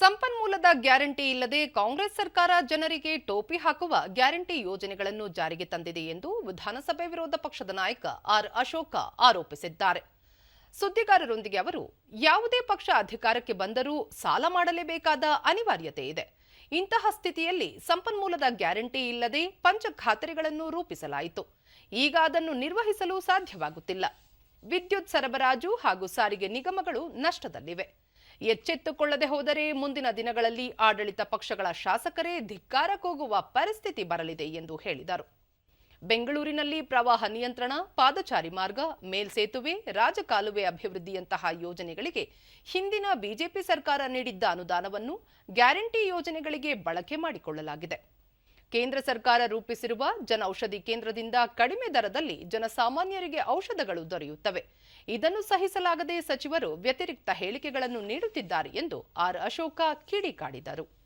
ಸಂಪನ್ಮೂಲದ ಗ್ಯಾರಂಟಿ ಇಲ್ಲದೆ ಕಾಂಗ್ರೆಸ್ ಸರ್ಕಾರ ಜನರಿಗೆ ಟೋಪಿ ಹಾಕುವ ಗ್ಯಾರಂಟಿ ಯೋಜನೆಗಳನ್ನು ಜಾರಿಗೆ ತಂದಿದೆ ಎಂದು ವಿಧಾನಸಭೆ ವಿರೋಧ ಪಕ್ಷದ ನಾಯಕ ಆರ್ ಅಶೋಕ ಆರೋಪಿಸಿದ್ದಾರೆ. ಸುದ್ದಿಗಾರರೊಂದಿಗೆ ಅವರು, ಯಾವುದೇ ಪಕ್ಷ ಅಧಿಕಾರಕ್ಕೆ ಬಂದರೂ ಸಾಲ ಮಾಡಲೇಬೇಕಾದ ಅನಿವಾರ್ಯತೆ ಇದೆ. ಇಂತಹ ಸ್ಥಿತಿಯಲ್ಲಿ ಸಂಪನ್ಮೂಲದ ಗ್ಯಾರಂಟಿ ಇಲ್ಲದೆ ಪಂಚ ಖಾತರಿಗಳನ್ನು ರೂಪಿಸಲಾಯಿತು. ಈಗ ಅದನ್ನು ನಿರ್ವಹಿಸಲು ಸಾಧ್ಯವಾಗುತ್ತಿಲ್ಲ. ವಿದ್ಯುತ್ ಸರಬರಾಜು ಹಾಗೂ ಸಾರಿಗೆ ನಿಗಮಗಳು ನಷ್ಟದಲ್ಲಿವೆ. ಎಚ್ಚೆತ್ತುಕೊಳ್ಳದೆ ಹೋದರೆ ಮುಂದಿನ ದಿನಗಳಲ್ಲಿ ಆಡಳಿತ ಪಕ್ಷಗಳ ಶಾಸಕರೇ ಧಿಕ್ಕಾರ ಕೂಗುವ ಪರಿಸ್ಥಿತಿ ಬರಲಿದೆ ಎಂದು ಹೇಳಿದರು. ಬೆಂಗಳೂರಿನಲ್ಲಿ ಪ್ರವಾಹ ನಿಯಂತ್ರಣ, ಪಾದಚಾರಿ ಮಾರ್ಗ ಮೇಲ್ಸೇತುವೆ ರಾಜಕಾಲುವೆ ಅಭಿವೃದ್ಧಿಯಂತಹ ಯೋಜನೆಗಳಿಗೆ ಹಿಂದಿನ ಬಿಜೆಪಿ ಸರ್ಕಾರ ನೀಡಿದ್ದ ಅನುದಾನವನ್ನು ಗ್ಯಾರಂಟಿ ಯೋಜನೆಗಳಿಗೆ ಬಳಕೆ ಮಾಡಿಕೊಳ್ಳಲಾಗಿದೆ. ಕೇಂದ್ರ ಸರ್ಕಾರ ರೂಪಿಸಿರುವ ಜನೌಷಧಿ ಕೇಂದ್ರದಿಂದ ಕಡಿಮೆ ದರದಲ್ಲಿ ಜನಸಾಮಾನ್ಯರಿಗೆ ಔಷಧಗಳು ದೊರೆಯುತ್ತವೆ. ಇದನ್ನು ಸಹಿಸಲಾಗದೆ ಸಚಿವರು ವ್ಯತಿರಿಕ್ತ ಹೇಳಿಕೆಗಳನ್ನು ನೀಡುತ್ತಿದ್ದಾರೆ ಎಂದು ಆರ್ ಅಶೋಕ ಕಿಡಿಕಾಡಿದರು.